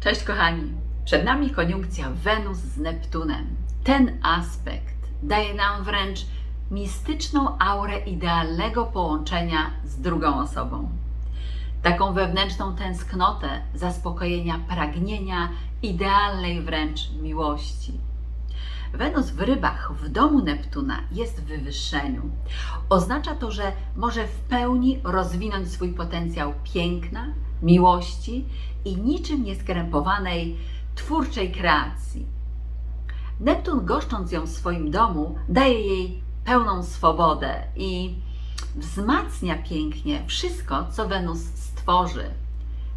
Cześć kochani. Przed nami koniunkcja Wenus z Neptunem. Ten aspekt daje nam wręcz mistyczną aurę idealnego połączenia z drugą osobą. Taką wewnętrzną tęsknotę, zaspokojenia pragnienia, idealnej wręcz miłości. Wenus w rybach w domu Neptuna jest w wywyższeniu. Oznacza to, że może w pełni rozwinąć swój potencjał piękna, miłości i niczym nieskrępowanej twórczej kreacji. Neptun, goszcząc ją w swoim domu, daje jej pełną swobodę i wzmacnia pięknie wszystko, co Wenus stworzy,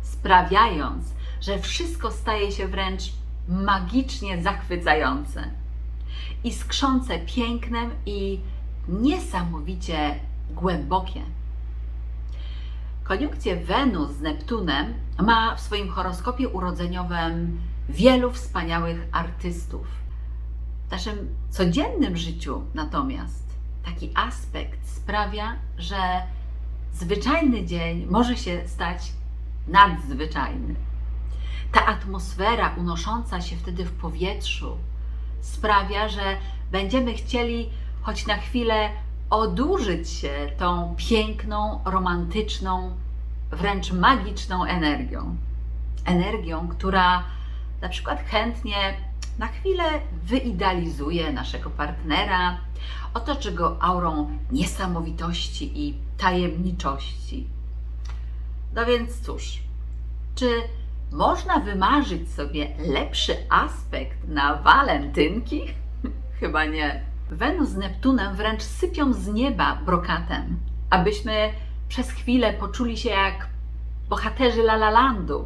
sprawiając, że wszystko staje się wręcz magicznie zachwycające, iskrzące pięknem i niesamowicie głębokie. Koniunkcję Wenus z Neptunem ma w swoim horoskopie urodzeniowym wielu wspaniałych artystów. W naszym codziennym życiu natomiast taki aspekt sprawia, że zwyczajny dzień może się stać nadzwyczajny. Ta atmosfera unosząca się wtedy w powietrzu sprawia, że będziemy chcieli choć na chwilę odurzyć się tą piękną, romantyczną, wręcz magiczną energią. Energią, która na przykład chętnie na chwilę wyidealizuje naszego partnera, otoczy go aurą niesamowitości i tajemniczości. No więc cóż, czy można wymarzyć sobie lepszy aspekt na walentynki? Chyba nie. Wenus z Neptunem wręcz sypią z nieba brokatem, abyśmy przez chwilę poczuli się jak bohaterzy La La Landu.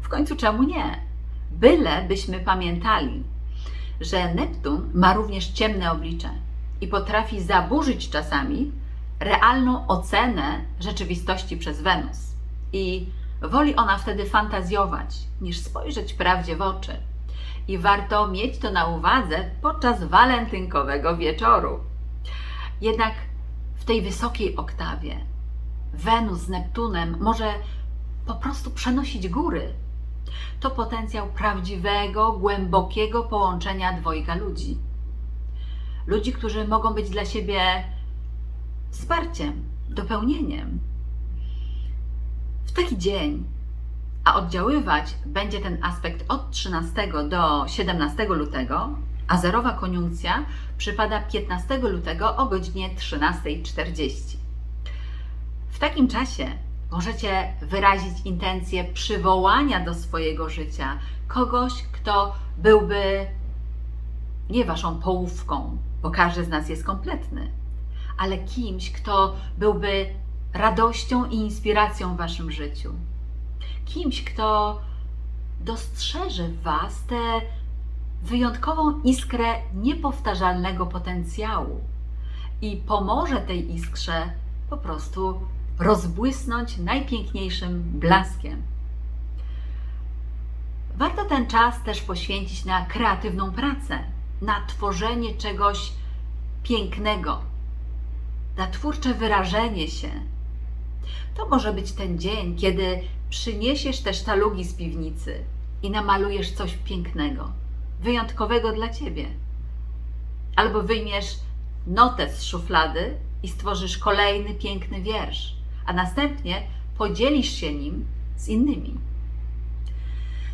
W końcu czemu nie? Byle byśmy pamiętali, że Neptun ma również ciemne oblicze i potrafi zaburzyć czasami realną ocenę rzeczywistości przez Wenus. I woli ona wtedy fantazjować, niż spojrzeć prawdzie w oczy. I warto mieć to na uwadze podczas walentynkowego wieczoru. Jednak w tej wysokiej oktawie Wenus z Neptunem może po prostu przenosić góry. To potencjał prawdziwego, głębokiego połączenia dwojga ludzi. Ludzi, którzy mogą być dla siebie wsparciem, dopełnieniem. W taki dzień, a oddziaływać będzie ten aspekt od 13 do 17 lutego, a zerowa koniunkcja przypada 15 lutego o godzinie 13.40. W takim czasie możecie wyrazić intencję przywołania do swojego życia kogoś, kto byłby nie waszą połówką, bo każdy z nas jest kompletny, ale kimś, kto byłby radością i inspiracją w waszym życiu. Kimś, kto dostrzeże w was tę wyjątkową iskrę niepowtarzalnego potencjału i pomoże tej iskrze po prostu rozbłysnąć najpiękniejszym blaskiem. Warto ten czas też poświęcić na kreatywną pracę, na tworzenie czegoś pięknego, na twórcze wyrażenie się. To może być ten dzień, kiedy przyniesiesz te sztalugi z piwnicy i namalujesz coś pięknego, wyjątkowego dla ciebie. Albo wyjmiesz notę z szuflady i stworzysz kolejny piękny wiersz, a następnie podzielisz się nim z innymi.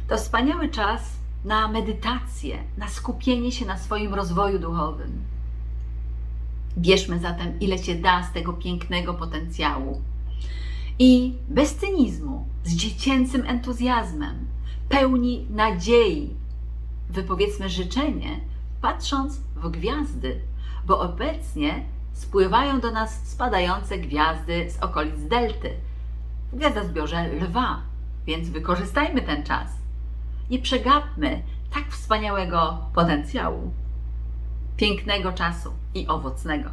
To wspaniały czas na medytację, na skupienie się na swoim rozwoju duchowym. Bierzmy zatem, ile się da z tego pięknego potencjału. I bez cynizmu, z dziecięcym entuzjazmem, pełni nadziei, wypowiedzmy życzenie, patrząc w gwiazdy, bo obecnie spływają do nas spadające gwiazdy z okolic delty, w gwiazdozbiorze lwa, więc wykorzystajmy ten czas. Nie przegapmy tak wspaniałego potencjału, pięknego czasu i owocnego.